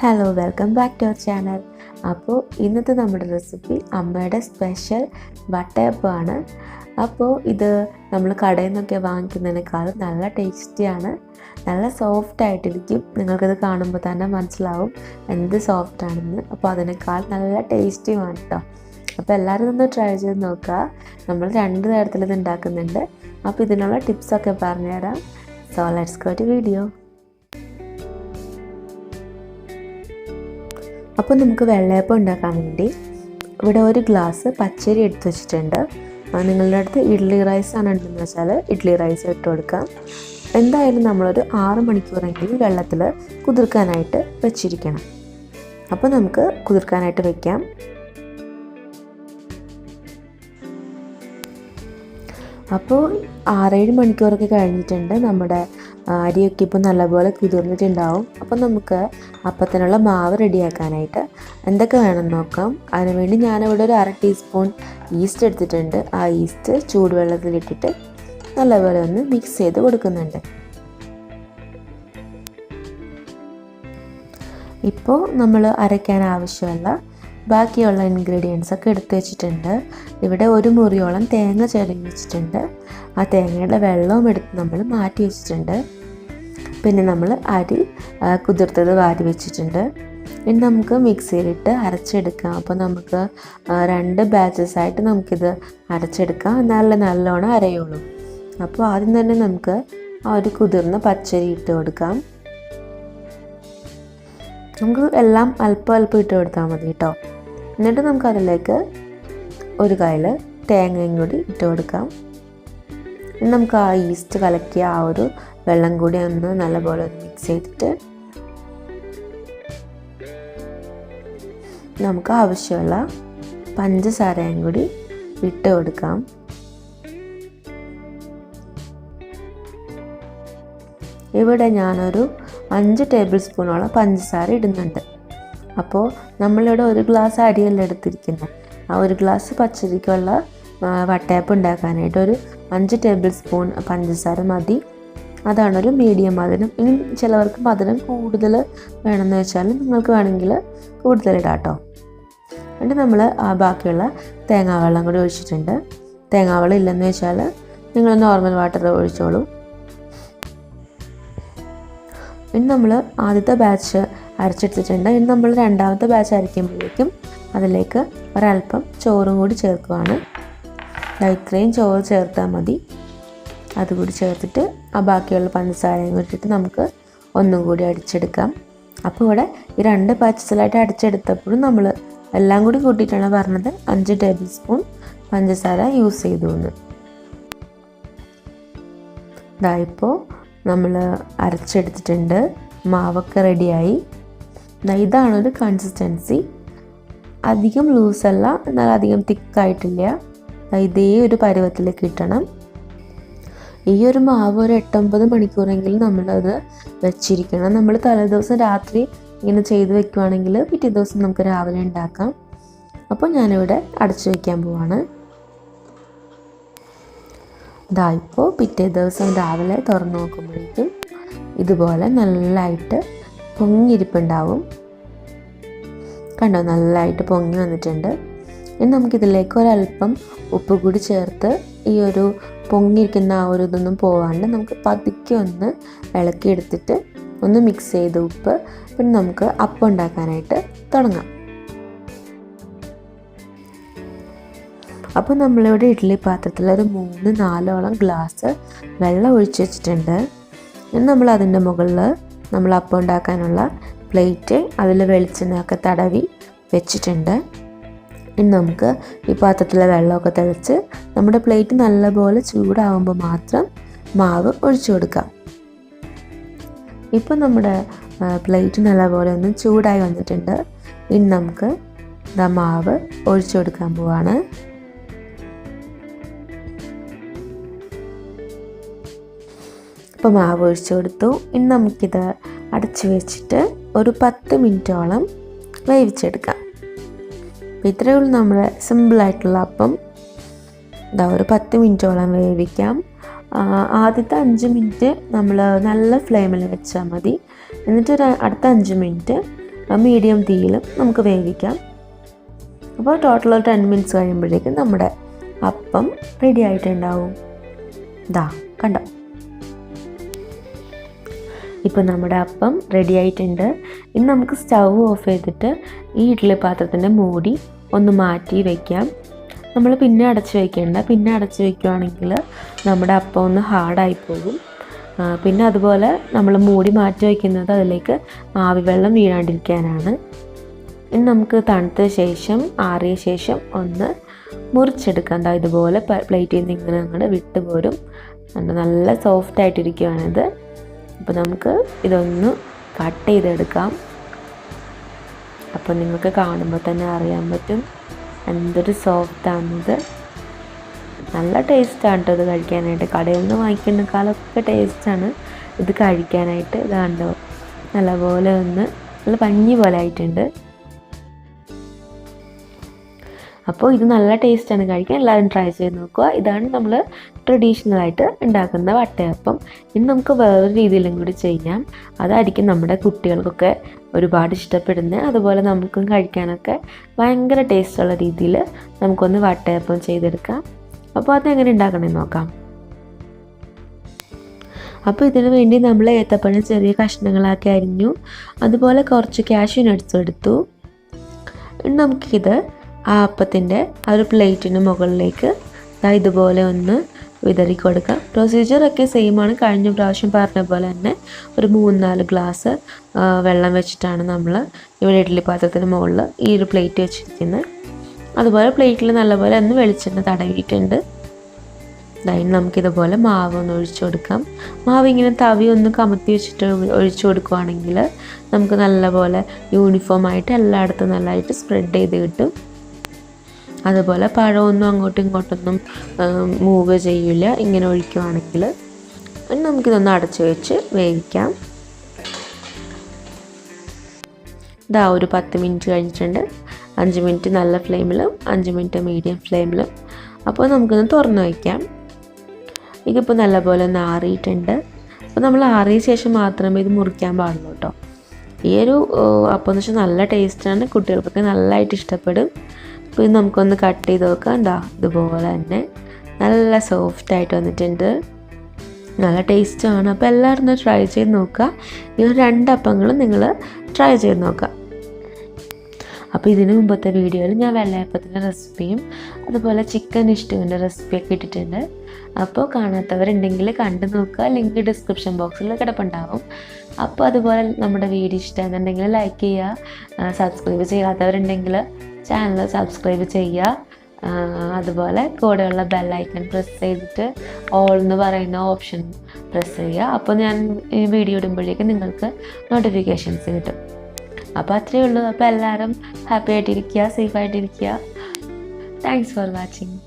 Hello welcome back to our channel അപ്പോൾ ഇന്നത്തെ നമ്മുടെ റെസിപ്പി അമ്മയുടെ സ്പെഷ്യൽ വട്ടയപ്പമാണ് അപ്പോൾ ഇത് നമ്മൾ കടയിൽ നിന്നൊക്കെ വാങ്ങിക്കുന്നതിനേക്കാളും നല്ല ടേസ്റ്റിയാണ് നല്ല സോഫ്റ്റ് ആയിട്ടിരിക്കും. നിങ്ങൾക്കത് കാണുമ്പോൾ തന്നെ മനസ്സിലാവും എന്ത് സോഫ്റ്റ് ആണെന്ന്. അപ്പോൾ അതിനേക്കാൾ നല്ല ടേസ്റ്റിയുമാണ് കേട്ടോ അപ്പോൾ എല്ലാവരും ഒന്ന് ട്രൈ ചെയ്ത് നോക്കുക. നമ്മൾ രണ്ട് തരത്തിൽ ഇത് ഉണ്ടാക്കുന്നുണ്ട്. അപ്പോൾ ഇതിനുള്ള ടിപ്സൊക്കെ പറഞ്ഞുതരാം. So let's go to video അപ്പോൾ നമുക്ക് വെള്ളയപ്പം ഉണ്ടാക്കാൻ വേണ്ടി ഇവിടെ ഒരു ഗ്ലാസ് പച്ചരി എടുത്തു വെച്ചിട്ടുണ്ട്. നിങ്ങളുടെ അടുത്ത് ഇഡ്ഡലി റൈസ് ആണ് ഉണ്ടെന്ന് വെച്ചാൽ ഇഡ്ഡലി റൈസ് ഇട്ട് കൊടുക്കാം എന്തായാലും നമ്മളൊരു ആറ് മണിക്കൂറെങ്കിലും വെള്ളത്തിൽ കുതിർക്കാനായിട്ട് വെച്ചിരിക്കണം. അപ്പോൾ നമുക്ക് കുതിർക്കാനായിട്ട് വെക്കാം. അപ്പോൾ ആറേഴ് മണിക്കൂറൊക്കെ കഴിഞ്ഞിട്ടുണ്ട്. നമ്മുടെ അരിയൊക്കെ ഇപ്പോൾ നല്ലപോലെ കുതിർന്നിട്ടുണ്ടാവും. അപ്പോൾ നമുക്ക് അപ്പത്തിനുള്ള മാവ് റെഡിയാക്കാനായിട്ട് എന്തൊക്കെ വേണം നോക്കാം. അതിനുവേണ്ടി ഞാനിവിടെ ഒരു അര ടീസ്പൂൺ ഈസ്റ്റ് എടുത്തിട്ടുണ്ട്. ആ ഈസ്റ്റ് ചൂടുവെള്ളത്തിലിട്ടിട്ട് നല്ലപോലെ ഒന്ന് മിക്സ് ചെയ്ത് കൊടുക്കുന്നുണ്ട്. ഇപ്പോൾ നമ്മൾ അരയ്ക്കാൻ ആവശ്യമുള്ള ബാക്കിയുള്ള ഇൻഗ്രീഡിയൻസ് ഒക്കെ എടുത്തു വെച്ചിട്ടുണ്ട്. ഇവിടെ ഒരു മുറിയോളം തേങ്ങ ചിരകി വെച്ചിട്ടുണ്ട്. ആ തേങ്ങയുടെ വെള്ളവും എടുത്ത് നമ്മൾ മാറ്റി വെച്ചിട്ടുണ്ട്. പിന്നെ നമ്മൾ അരി കുതിർത്തത് വാരി വെച്ചിട്ടുണ്ട്. ഇനി നമുക്ക് മിക്സിയിലിട്ട് അരച്ചെടുക്കാം. അപ്പോൾ നമുക്ക് രണ്ട് ബാച്ചസ് ആയിട്ട് നമുക്കിത് അരച്ചെടുക്കാം. നല്ല നല്ലോണം അരയുള്ളൂ. അപ്പോൾ ആദ്യം തന്നെ നമുക്ക് ആ ഒരു കുതിർന്ന പച്ചരി ഇട്ട് കൊടുക്കാം. നമുക്ക് എല്ലാം അല്പം അല്പം ഇട്ട് കൊടുത്താൽ മതി കേട്ടോ. എന്നിട്ട് നമുക്കതിലേക്ക് ഒരു കയ്യിൽ തേങ്ങയും കൂടി ഇട്ട് കൊടുക്കാം. ഇനി നമുക്ക് ആ ഈസ്റ്റ് കലക്കിയ ആ ഒരു വെള്ളം കൂടി ഒന്ന് നല്ലപോലെ ഒന്ന് മിക്സ് ചെയ്തിട്ട് നമുക്ക് ആവശ്യമുള്ള പഞ്ചസാരയും കൂടി ഇട്ട് കൊടുക്കാം. ഇവിടെ ഞാനൊരു അഞ്ച് ടേബിൾ സ്പൂണോളം പഞ്ചസാര ഇടുന്നുണ്ട്. അപ്പോൾ നമ്മളിവിടെ ഒരു ഗ്ലാസ് അരിയല്ല എടുത്തിരിക്കുന്നത് ആ ഒരു ഗ്ലാസ് പച്ചരിക്കുള്ള വട്ടയപ്പം ഉണ്ടാക്കാനായിട്ട് ഒരു അഞ്ച് ടേബിൾ സ്പൂൺ പഞ്ചസാര മതി. അതാണ് ഒരു മീഡിയം മധുരം. ഇനി ചിലവർക്ക് മധുരം കൂടുതൽ വേണമെന്ന് വെച്ചാൽ നിങ്ങൾക്ക് വേണമെങ്കിൽ കൂടുതൽ ഇടാം കേട്ടോ എന്നിട്ട് നമ്മൾ ആ ബാക്കിയുള്ള തേങ്ങാവെള്ളം കൂടി ഒഴിച്ചിട്ടുണ്ട്. തേങ്ങാവെള്ളം ഇല്ലെന്ന് വെച്ചാൽ നിങ്ങൾ നോർമൽ വാട്ടർ ഒഴിച്ചോളൂ. ഇനി നമ്മൾ ആദ്യത്തെ ബാച്ച് അരച്ചെടുത്തിട്ടുണ്ട്. ഇനി നമ്മൾ രണ്ടാമത്തെ ബാച്ച് അരയ്ക്കുമ്പോഴേക്കും അതിലേക്ക് ഒരല്പം ചോറും കൂടി ചേർക്കുവാണ്. ഇത്രയും ചോറ് ചേർത്താൽ മതി. അതുകൂടി ചേർത്തിട്ട് ആ ബാക്കിയുള്ള പഞ്ചസാരയും കൂട്ടിയിട്ട് നമുക്ക് ഒന്നും കൂടി അടിച്ചെടുക്കാം. അപ്പോൾ ഇവിടെ ഈ രണ്ട് ബാച്ചസിലായിട്ട് അടിച്ചെടുത്തപ്പോഴും നമ്മൾ എല്ലാം കൂടി കൂട്ടിയിട്ടാണ് പറഞ്ഞത് അഞ്ച് ടേബിൾ സ്പൂൺ പഞ്ചസാര യൂസ് ചെയ്തു എന്ന്. ഇതായിപ്പോൾ നമ്മൾ അരച്ചെടുത്തിട്ടുണ്ട്. മാവൊക്കെ റെഡിയായി. ദാ ഒരു കൺസിസ്റ്റൻസി അധികം ലൂസല്ല എന്നാൽ അധികം തിക്കായിട്ടില്ല ഇതേ ഒരു പരുവത്തിൽ കിട്ടണം. ഈ ഒരു മാവ് ഒരു എട്ടൊമ്പത് മണിക്കൂറെങ്കിലും നമ്മളത് വെച്ചിരിക്കണം. നമ്മൾ തലേദിവസം രാത്രി ഇങ്ങനെ ചെയ്ത് വെക്കുവാണെങ്കിൽ പിറ്റേ ദിവസം നമുക്ക് രാവിലെ ഉണ്ടാക്കാം. അപ്പോൾ ഞാനിവിടെ അടച്ചു വയ്ക്കാൻ പോവാണ്. ഇതാ ഇപ്പോൾ പിറ്റേ ദിവസം രാവിലെ തുറന്നു നോക്കുമ്പോഴേക്കും ഇതുപോലെ നല്ലതായിട്ട് പൊങ്ങിയിരിപ്പുണ്ടാവും. കണ്ടോ നല്ലതായിട്ട് പൊങ്ങി വന്നിട്ടുണ്ട്. ഇനി നമുക്കിതിലേക്ക് ഒരല്പം ഉപ്പ് കൂടി ചേർത്ത് ഈ ഒരു പൊങ്ങിയിരിക്കുന്ന ആ ഒരു ഇതൊന്നും പോവാണ്ട് നമുക്ക് പതുക്കെ ഒന്ന് ഇളക്കിയെടുത്തിട്ട് ഒന്ന് മിക്സ് ചെയ്ത് ഉപ്പ്. പിന്നെ നമുക്ക് അപ്പം ഉണ്ടാക്കാനായിട്ട് തുടങ്ങാം. അപ്പോൾ നമ്മളിവിടെ ഇഡ്ഡലി പാത്രത്തിൽ ഒരു മൂന്ന് നാലോളം ഗ്ലാസ് വെള്ളം ഒഴിച്ച് വെച്ചിട്ടുണ്ട്. ഇനി നമ്മൾ അതിന്റെ മുകളിൽ നമ്മൾ അപ്പം ഉണ്ടാക്കാനുള്ള പ്ലേറ്റ് അതിൽ വെളിച്ചെണ്ണയൊക്കെ തടവി വെച്ചിട്ടുണ്ട്. ഇനി നമുക്ക് ഈ പാത്രത്തിലെ വെള്ളമൊക്കെ തിളച്ച് നമ്മുടെ പ്ലേറ്റ് നല്ലപോലെ ചൂടാവുമ്പോൾ മാത്രം മാവ് ഒഴിച്ചു കൊടുക്കാം. ഇപ്പം നമ്മുടെ പ്ലേറ്റ് നല്ലപോലെ ഒന്ന് ചൂടായി വന്നിട്ടുണ്ട്. ഇനി നമുക്ക് ഇതാ മാവ് ഒഴിച്ചു കൊടുക്കാൻ പോവാണ്. ഇപ്പോൾ മാവ് ഒഴിച്ചു കൊടുത്തു. ഇനി നമുക്കിത് അടച്ചു വെച്ചിട്ട് ഒരു പത്ത് മിനിറ്റോളം വേവിച്ചെടുക്കാം. അപ്പോൾ ഇത്രയേ ഉള്ളൂ നമ്മുടെ സിമ്പിളായിട്ടുള്ള അപ്പം. ഇതാ ഒരു പത്ത് മിനിറ്റോളം വേവിക്കാം. ആദ്യത്തെ അഞ്ച് മിനിറ്റ് നമ്മൾ നല്ല ഫ്ലെയിമിൽ വെച്ചാൽ മതി. എന്നിട്ട് ഒരു അടുത്ത അഞ്ച് മിനിറ്റ് മീഡിയം തീയിലും നമുക്ക് വേവിക്കാം. അപ്പോൾ ടോട്ടൽ ഒരു ടെൻ മിനിറ്റ്സ് കഴിയുമ്പോഴേക്കും നമ്മുടെ അപ്പം റെഡി ആയിട്ടുണ്ടാവും. ഇതാ കണ്ടോ? ഇപ്പം നമ്മുടെ അപ്പം റെഡി ആയിട്ടുണ്ട്. ഇനി നമുക്ക് സ്റ്റൗ ഓഫ് ചെയ്തിട്ട് ഈ ഇഡ്ഡലി പാത്രത്തിന്റെ മൂടി ഒന്ന് മാറ്റി വയ്ക്കാം നമ്മൾ പിന്നെ അടച്ച് വയ്ക്കേണ്ട പിന്നെ അടച്ച് വയ്ക്കുകയാണെങ്കിൽ നമ്മുടെ അപ്പം ഒന്ന് ഹാർഡായി പോകും. പിന്നെ അതുപോലെ നമ്മൾ മൂടി മാറ്റി വയ്ക്കുന്നത് അതിലേക്ക് ആവി വെള്ളം വീഴാണ്ടിരിക്കാനാണ്. ഇനി നമുക്ക് തണുത്ത ശേഷം ആറിയ ശേഷം ഒന്ന് മുറിച്ചെടുക്കാം. ദാ ഇതുപോലെ പ്ലേറ്റിൽ നിന്ന് ഇങ്ങനെ അങ്ങോട്ട് വിട്ടുപോരും. നല്ല സോഫ്റ്റ് ആയിട്ടിരിക്കുകയാണിത് അപ്പോൾ നമുക്ക് ഇതൊന്ന് കട്ട് ചെയ്തെടുക്കാം. അപ്പോൾ നിങ്ങൾക്ക് കാണുമ്പോൾ തന്നെ അറിയാൻ പറ്റും എന്തൊരു സോഫ്റ്റാണിത് നല്ല ടേസ്റ്റാണ് കേട്ടോ ഇത് കഴിക്കാനായിട്ട്. കടയിൽ നിന്ന് വാങ്ങിക്കുന്നക്കാളൊക്കെ ടേസ്റ്റാണ് ഇത് കഴിക്കാനായിട്ട്. ഇതാണ്ടോ? നല്ല പോലെ ഒന്ന് നല്ല പഞ്ഞി പോലെ ആയിട്ടുണ്ട്. അപ്പോൾ ഇത് നല്ല ടേസ്റ്റാണ് കഴിക്കാൻ. എല്ലാവരും ട്രൈ ചെയ്ത് നോക്കുക. ഇതാണ് നമ്മൾ ട്രഡീഷണൽ ആയിട്ട് ഉണ്ടാക്കുന്ന വട്ടയപ്പം. ഇനി നമുക്ക് വേറൊരു രീതിയിലും കൂടി ചെയ്യാം. അതായിരിക്കും നമ്മുടെ കുട്ടികൾക്കൊക്കെ ഒരുപാട് ഇഷ്ടപ്പെടുന്നത്. അതുപോലെ നമുക്കും കഴിക്കാനൊക്കെ ഭയങ്കര ടേസ്റ്റുള്ള രീതിയിൽ നമുക്കൊന്ന് വട്ടയപ്പം ചെയ്തെടുക്കാം. അപ്പോൾ അതെങ്ങനെ ഉണ്ടാക്കണമെന്ന് നോക്കാം. അപ്പോൾ ഇതിനു വേണ്ടി നമ്മൾ ഏത്തപ്പഴം ചെറിയ കഷ്ണങ്ങളാക്കി അരിഞ്ഞു. അതുപോലെ കുറച്ച് കാഷ്യൂ നട്ട്സ് എടുത്തു. നമുക്കിത് ആ അപ്പത്തിന്റെ ആ ഒരു പ്ലേറ്റിന് മുകളിലേക്ക് ഇതുപോലെ ഒന്ന് വിതറി കൊടുക്കാം. പ്രൊസീജിയറൊക്കെ ആണ്. കഴിഞ്ഞ പ്രാവശ്യം പറഞ്ഞ പോലെ തന്നെ ഒരു മൂന്ന് നാല് ഗ്ലാസ് വെള്ളം വെച്ചിട്ടാണ് നമ്മൾ ഇവിടെ ഇഡ്ഡലി പാത്രത്തിന് മുകളിൽ ഈ ഒരു പ്ലേറ്റ് വെച്ചിരിക്കുന്നത്. അതുപോലെ പ്ലേറ്റിൽ നല്ലപോലെ ഒന്ന് വെളിച്ചെണ്ണ തടവിയിട്ടുണ്ട്. അതായത് നമുക്കിതുപോലെ മാവ് ഒന്ന് ഒഴിച്ചു കൊടുക്കാം. മാവ് ഇങ്ങനെ തവി ഒന്ന് കമത്തി വെച്ചിട്ട് ഒഴിച്ചു കൊടുക്കുവാണെങ്കിൽ നമുക്ക് നല്ലപോലെ യൂണിഫോം ആയിട്ട് എല്ലായിടത്തും നല്ലതായിട്ട് സ്പ്രെഡ് ചെയ്ത് കിട്ടും. അതുപോലെ പഴമൊന്നും അങ്ങോട്ടും ഇങ്ങോട്ടൊന്നും മൂവ് ചെയ്യില്ല ഇങ്ങനെ ഒഴിക്കുവാണെങ്കിൽ നമുക്കിതൊന്ന് അടച്ചു വെച്ച് വേവിക്കാം. ഇതാ ഒരു പത്ത് മിനിറ്റ് കഴിഞ്ഞിട്ടുണ്ട്. അഞ്ച് മിനിറ്റ് നല്ല ഫ്ലെയിമിലും അഞ്ച് മിനിറ്റ് മീഡിയം ഫ്ലെയിമിലും. അപ്പോൾ നമുക്കൊന്ന് തുറന്ന് വയ്ക്കാം ഇതിപ്പോൾ നല്ലപോലെ ഒന്ന് ആറിയിട്ടുണ്ട്. അപ്പോൾ നമ്മൾ ആറിയ ശേഷം മാത്രമേ ഇത് മുറിക്കാൻ പാടുള്ളൂ കേട്ടോ. ഈ ഒരു അപ്പം എന്ന് വെച്ചാൽ നല്ല ടേസ്റ്റാണ് കുട്ടികൾക്കൊക്കെ നല്ലതായിട്ട് ഇഷ്ടപ്പെടും. അപ്പോൾ ഇത് നമുക്കൊന്ന് കട്ട് ചെയ്ത് നോക്കാം. എന്താ ഇതുപോലെ തന്നെ നല്ല സോഫ്റ്റ് ആയിട്ട് വന്നിട്ടുണ്ട്. നല്ല ടേസ്റ്റാണ് അപ്പോൾ എല്ലാവരും ഒന്ന് ട്രൈ ചെയ്ത് നോക്കുക. ഈ രണ്ട് അപ്പങ്ങളും നിങ്ങൾ ട്രൈ ചെയ്ത് നോക്കുക. അപ്പോൾ ഇതിന് മുമ്പത്തെ വീഡിയോയിൽ ഞാൻ വെള്ളയപ്പത്തിന്റെ റെസിപ്പിയും അതുപോലെ ചിക്കൻ ഇഷ്ടുവിന്റെ റെസിപ്പിയൊക്കെ ഇട്ടിട്ടുണ്ട്. അപ്പോൾ കാണാത്തവരുണ്ടെങ്കിൽ കണ്ടു നോക്കുക. ലിങ്ക് ഡിസ്ക്രിപ്ഷൻ ബോക്സിൽ കിടപ്പുണ്ടാവും. അപ്പോൾ അതുപോലെ നമ്മുടെ വീഡിയോ ഇഷ്ടമാണെന്നുണ്ടെങ്കിൽ ലൈക്ക് ചെയ്യുക. സബ്സ്ക്രൈബ് ചെയ്യാത്തവരുണ്ടെങ്കിൽ ചാനൽ സബ്സ്ക്രൈബ് ചെയ്യുക. അതുപോലെ കൂടെയുള്ള ബെല്ലൈക്കൺ പ്രസ് ചെയ്തിട്ട് ഓൾ എന്ന് പറയുന്ന ഓപ്ഷൻ പ്രസ് ചെയ്യുക. അപ്പോൾ ഞാൻ ഈ വീഡിയോ ഇടുമ്പോഴേക്കും നിങ്ങൾക്ക് നോട്ടിഫിക്കേഷൻസ് കിട്ടും. അപ്പോൾ അത്രയേ ഉള്ളൂ. അപ്പോൾ എല്ലാവരും ഹാപ്പി ആയിട്ടിരിക്കുക സേഫ് ആയിട്ടിരിക്കുക. Thanks for watching